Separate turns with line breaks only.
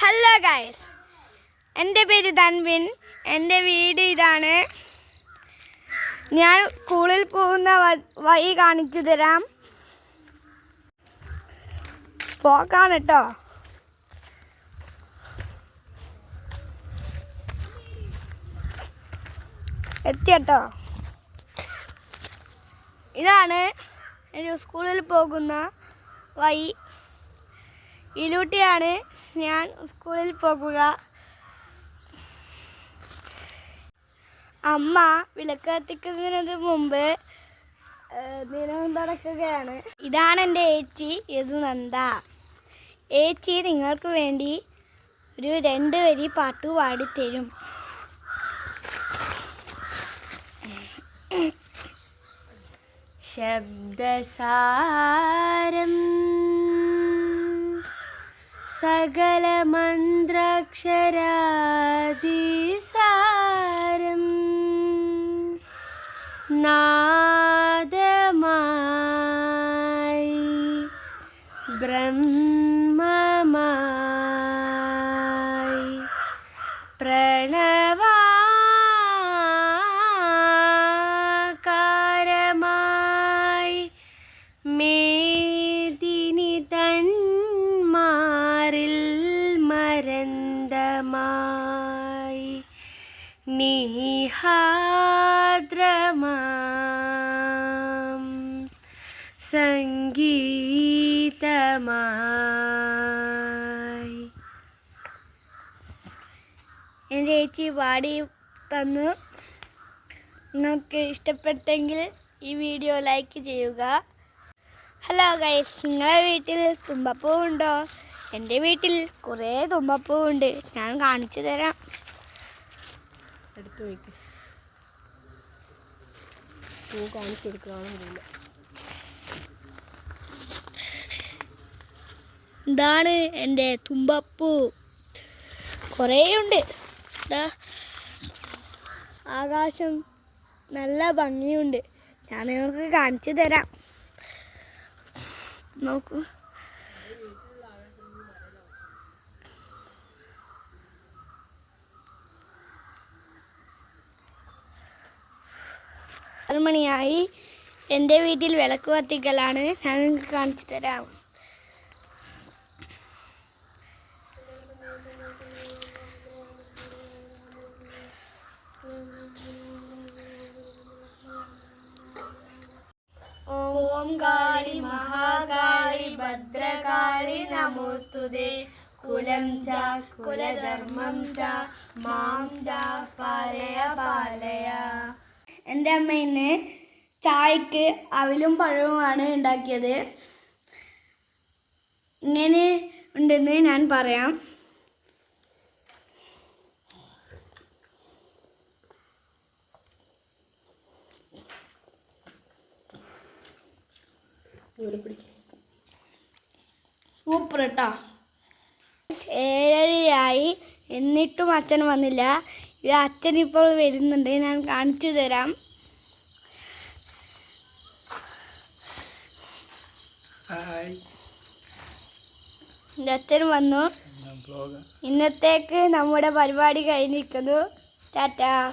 Hello guys എന്റെ പേര് ധൻവിൻ. എന്റെ വീട് ഇതാണ്. ഞാൻ സ്കൂളിൽ പോകുന്ന വഴി കാണിച്ചു തരാം. പോക്കാണ് കേട്ടോ. എത്തിയട്ടോ ഇതാണ് സ്കൂളിൽ പോകുന്ന വഴി. ഇതിലൂട്ടിയാണ് ഞാൻ സ്കൂളിൽ പോകുക. അമ്മ വിളക്ക് കത്തിക്കുന്നതിന് മുമ്പ് ദിനം തുടക്കുകയാണ്. ഇതാണ് എന്റെ ഏച്ചി യദുനന്ദ. ഏച്ചി നിങ്ങൾക്ക് വേണ്ടി ഒരു രണ്ട് വരി പാട്ട് പാടിത്തരും. ശബ്ദസാരം गलमन्द्राक्षरादिरम् नादमा ब्रह्म നിഹാദ്രമാം. സംഗീതമായി. എന്റെ ചേച്ചി പാടി തന്നു. നിങ്ങൾക്ക് ഇഷ്ടപ്പെട്ടെങ്കിൽ ഈ വീഡിയോ ലൈക്ക് ചെയ്യുക. ഹലോ ഗൈസ് നിങ്ങളുടെ വീട്ടിൽ തുമ്പപ്പൂ ഉണ്ടോ എന്റെ വീട്ടിൽ കുറേ തുമ്പപ്പൂ ഉണ്ട് ഞാൻ കാണിച്ചു തരാം.
എടുത്തു വയ്ക്ക്. പൂ കാണിച്ചെടുക്കുകയാണെന്നില്ല
ഇതാണ് എന്റെ തുമ്പപ്പൂ. കുറേ ഉണ്ട് ദാ ആകാശം നല്ല ഭംഗിയുണ്ട്. ഞാൻ നിങ്ങൾക്ക് കാണിച്ചു തരാം. നോക്കൂ. മണിയായി. എന്റെ വീട്ടിൽ വിളക്ക് കത്തിക്കലാണ്. ഞാൻ നിങ്ങൾക്ക് കാണിച്ചു തരാം. ഓം കാളി മഹാകാളി ഭദ്രകാളി നമോസ്തുതേ കുലം ച കുലധർമ്മം ച മാം ച പാലയ പാലയ. എന്റെ അമ്മ ഇന്ന് ചായക്ക് അവിലും പഴവുമാണ് ഉണ്ടാക്കിയത്. ഇങ്ങനെ ഉണ്ടെന്ന് ഞാൻ പറയാം. സൂപ്പർ കേട്ടോ ഏഴരയായി. എന്നിട്ടും അച്ഛൻ വന്നില്ല. ഇത് അച്ഛൻ ഇപ്പോൾ വരുന്നുണ്ട്. ഞാൻ കാണിച്ചു തരാം. അച്ഛൻ വന്നു. ഇന്നത്തേക്ക് നമ്മുടെ പരിപാടി കഴിഞ്ഞിരിക്കുന്നു. ടാറ്റാ.